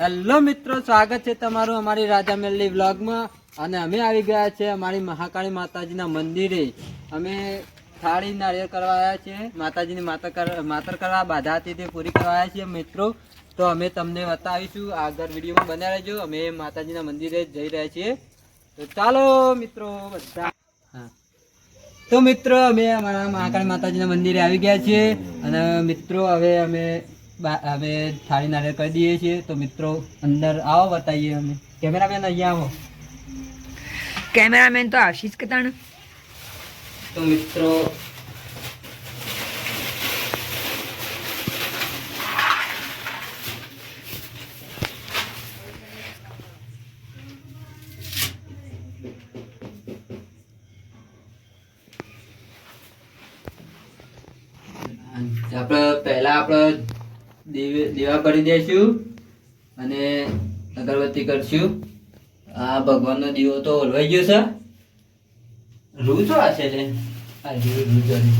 Hello મિત્રો, સ્વાગત છે તમારું અમારી રાજા મેલની વ્લોગમાં. અને અમે આવી ગયા છે અમારી મહાકાળી માતાજીના મંદિરે. અમે થાળી નારિયેળ કરવા આવ્યા છીએ. માતાજીની માતા માતર કરવા બાધા હતી તે પૂરી કરવા આવ્યા છીએ મિત્રો. તો અમે તમને બતાવીશું. આગળ વિડીયોમાં બન્યા રહેજો. અમે માતાજીના મંદિરે જઈ રહ્યા છીએ. તો ચાલો મિત્રો, બધા. હા. તો મિત્રો, અમે અમારા મહાકાળી માતાજીના મંદિરે આવી ગયા છીએ. અને મિત્રો, હવે અમે બા- હવે થાળી નારે કરી દઈએ છીએ. તો મિત્રો અંદર આવો બતાવીએ અમે. કેમેરામેન અહીંયા આવો. કેમેરામેન તો આશીષ કતાણ તો મિત્રો આપણે પહેલા આપણે દેવ- દેવા કરી દઈશું અને અગરબત્તી કરશું. આ ભગવાનનો દીવો તો ઓલવાઈ ગયો છે. રૂ તો આ છે ને? આ દીવો રૂ જરી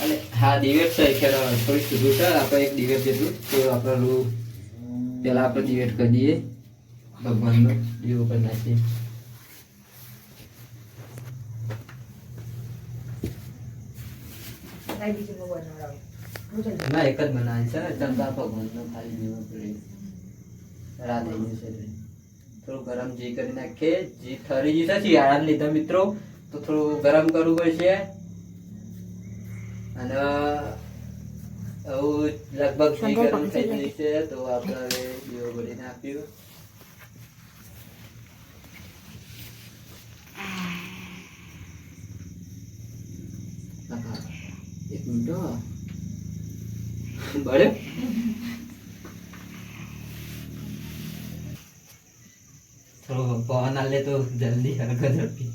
અને હા દિવેટ છે ખેર થોડી સીધું છે આપણે એક દિવેટ જેટલું તો આપણે રૂ પહેલાં આપણે દિવેટ કરી દઈએ. ભગવાનનો દીવો કરી નાખીએ. ના એક જ બનાવે છે ને ચમચા ભગવાનનો ખાલી કરી રાધેનું છે થોડું ગરમ ઘી કરી નાખીએ. ઘી ઠરી જશે શિયાળાને લીધા મિત્રો. તો થોડું ગરમ કરવું પડશે. અને આવું લગભગ ઘી ગરમ થઈ જાય છે તો આપણે હવે દીવો ભરી નાખ્યું એક મિનિટ. બળે થોડો પવન આલે તો જલ્દી હલકો ઝડપી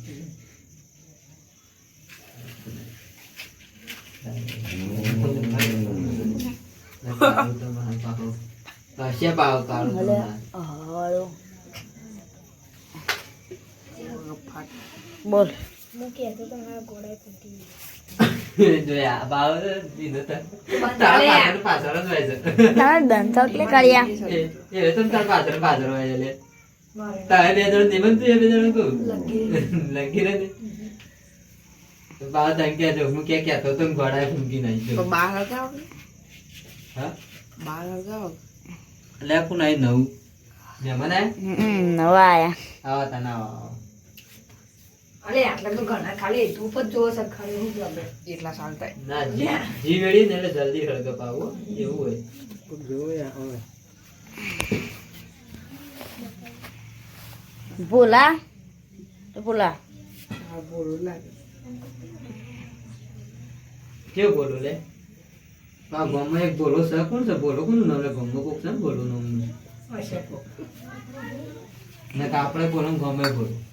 કશે પાવ કાળો તો ના. બોલ. જોયા ભાવ દીધો તારા પાછળ પાછળ જ હોય છે. કર્યા એ- તો તારા પાછળ પાછળ હોય લે. તારે બે જણ નિમંત્રણ તું એ બે જણ કહું. લગી રહે ને. તો ભાવ હું ક્યાં કહેતો તો ને ઘોડાએ ફૂંકી નાખ્યો. બાર હગાવ હા? હગાવ એટલે કોણ નવું? મહેમાન આયા? નવા આયા આવો તને આવો, આવો. અરે આટલા તો ઘણા ખાલી ધૂપ જ જોવો છે ખાલી હું ગમે. એટલા સાલ થાય. ના, જી- ને એટલે જલ્દી હળગપ આવો, એવું હોય. બોલા તો બોલા હા બોલું લાગે. કેવું બોલો લે? આ ગામમાં એક બોલો છે કોણ છે? બોલો કોનું નામ લે? ગામમાં કોક છે ને બોલો નામનું? ને કે આપણે બોલો ને ગામમાં બોલો.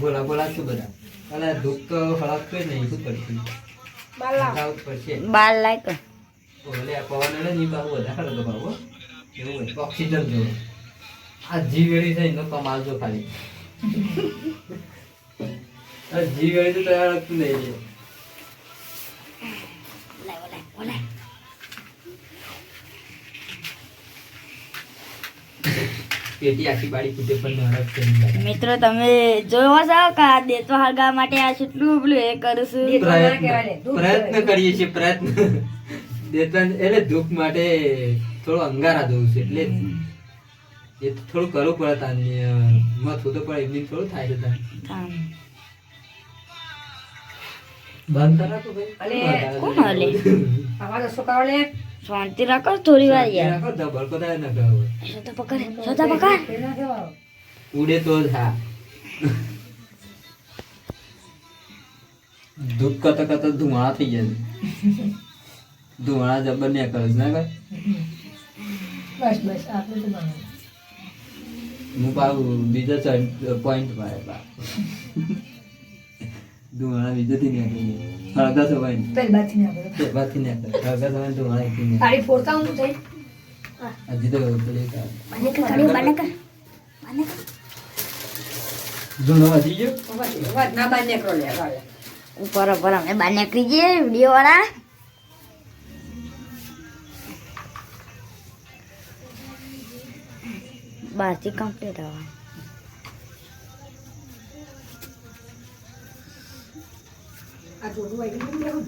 બોલા બોલા શું બધા. અલે દુઃખ તો હળગતો જ નહીં શું કરશું? બાર લાયક. ઓલે પવન એટલે નહીં પાવું વધારે તો આવો એવું હોય ઓક્સિજન જો આ જીવેળી છે એનો કમાલ જો ખાલી. આ જીવેડી તો તૈયાર હળગતું નહીં. પેટી આખી બાળી ફૂટે પણ નરક છે મિત્રો તમે જોવો છો કે આ દેતો હળગા માટે આ કેટલું પેલું એ કરું છું પ્રયત્ન પ્રયત્ન કરીએ છીએ પ્રયત્ન. દેતા એટલે દુઃખ માટે થોડો અંગારા દઉં છું એટલે એ તો થોડું કરવું પડે તાને મત તો પણ એમની થોડું થાય છે તાને. બંધ કરા તો ભાઈ. કોણ હાલે? શાંતિ રાખો થોડી વાર યાર. રાખો ધબડકો થાય ના ગાવ શોધા પકડ શોધા પકડ. ઉડે તો જ હા. ધૂપ કતા કરતા ધુમાડા થઈ જાય. ધુમાડા જબર ને કરે ના કર હું પાછું બીજા પોઈન્ટમાં ધુમાડા બીજેથી નીકળી જાય હળગા સવાય ને. પેલાથી નીકળે હળગા સવાય ધુમાડા એકથી નીકળે. હજી તો પેલી કા- ધૂળો વધી ગયો? ઉપર ઉપર અમે બાર નીકળી જઈએ વીડિયો વાળા બહારથી કમ્પ્લીટ આવવાનું આ જોડું વાગી ગયું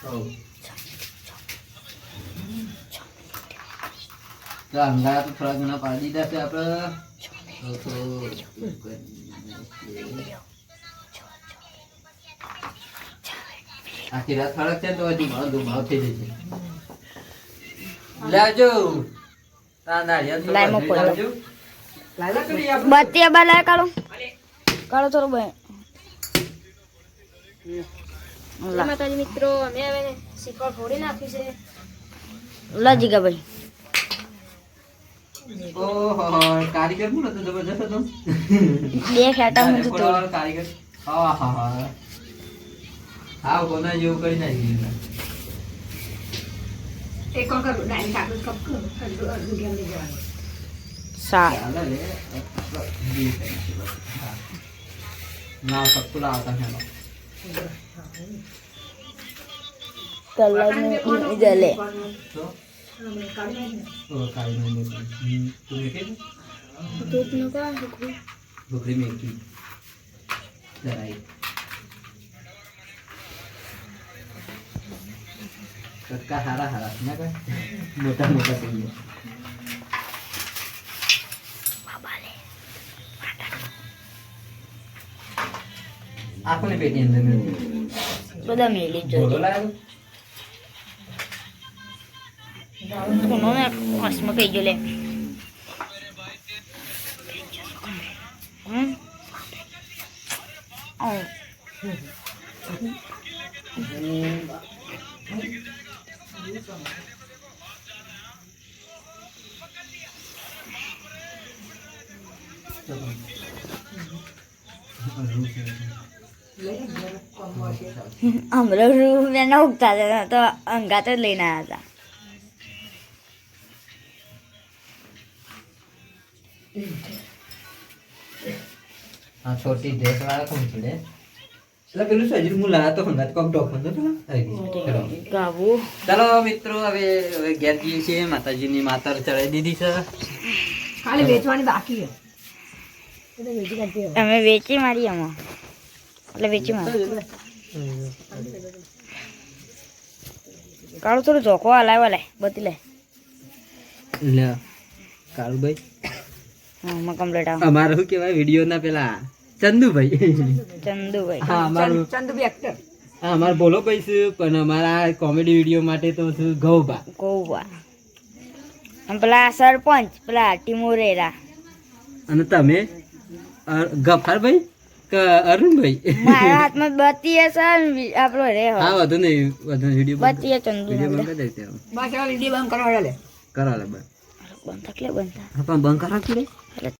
તો તો આખી રાત ફરક છે ને હજી ધુમાડો ધુમાડો થઈ જશે માતાજી મિત્રો અમે હવે શીખવા ફોડી નાખ્યું છે. લા જીગા ભાઈ. ઓહો કારીગર કોણ હતો? જબરજસ્ત હતો? બે ખેટા હું તો ફોટોવાળો કારીગર. આહાહા. હાવ કોના જેવું કરી નાખી એક કામ કરું ડાયરી કાગળ કપ કરું અડધું અડધું ઘેર લઈ જવાનું? સારું. હા. ના સપુલા આવતા છે અમે કાઢી નાખીને. ઓ, મેકી. હમ, તું મેકે છે? દૂધનું કાં છોકરું ઢોકળી મેકી જરાય. કટકા હારા હારા ના મોટા મોટા થઈ ગયા આંખોની પેટી અંદર મેળવી. બધા મેલી બોલો જોજો લાવ્યો? કોનો ને કસમાં કહી ગયો લે હમ આવ. લઈ લે ઘેર કામમાં હશે. હમણાં રૂપિયા ના ઉગતા હતા તો અંગાત જ લઈને આવ્યા હતા છોટી ડ્રેસ વાળા કોણ છે? એટલે પેલું સજરું હું લાવ્યો તો હંગાત કોક ડોક્ટર ગયો. ચલો. હતા ગાવું ચાલો મિત્રો હવે હવે ઘેર જઈએ છીએ માતાજીની માતર ચડાવી દીધી છે ખાલી વેચવાની બાકી છે તો. અમે વેચી મારી આમાં એટલે વેચી માં કાળું થોડું ઝોકો હલાવ્યો લે બધી લે. લે કાળુભાઈ. હા માં કમ્પ્લીટ આવ. અમારે શું કહેવાય વીડિયો ના પેલા ચંદુભાઈ. ચંદુભાઈ. હા અમારું ચંદ- ચંદુભાઈ actor. હા અમારે બોલો પૈસા પણ અમારા કોમેડી વીડિયો માટે તો શું ગૌબા અને પેલા સરપંચ પેલા ટીમુરેરા. અને તમે? અ- ગફારભાઈ? અરુણભાઈ? મારા હાથમાં બતી છે આપણો રે હા વધુ નહીં. વધુ વીડિયો બતી છે ચંદુ વીડિયો બંધ કરી દેજો બસ વીડિયો બંધ કરવા લે કરો લે બંધ બંધ બંધ હા પણ બંધ કરો કે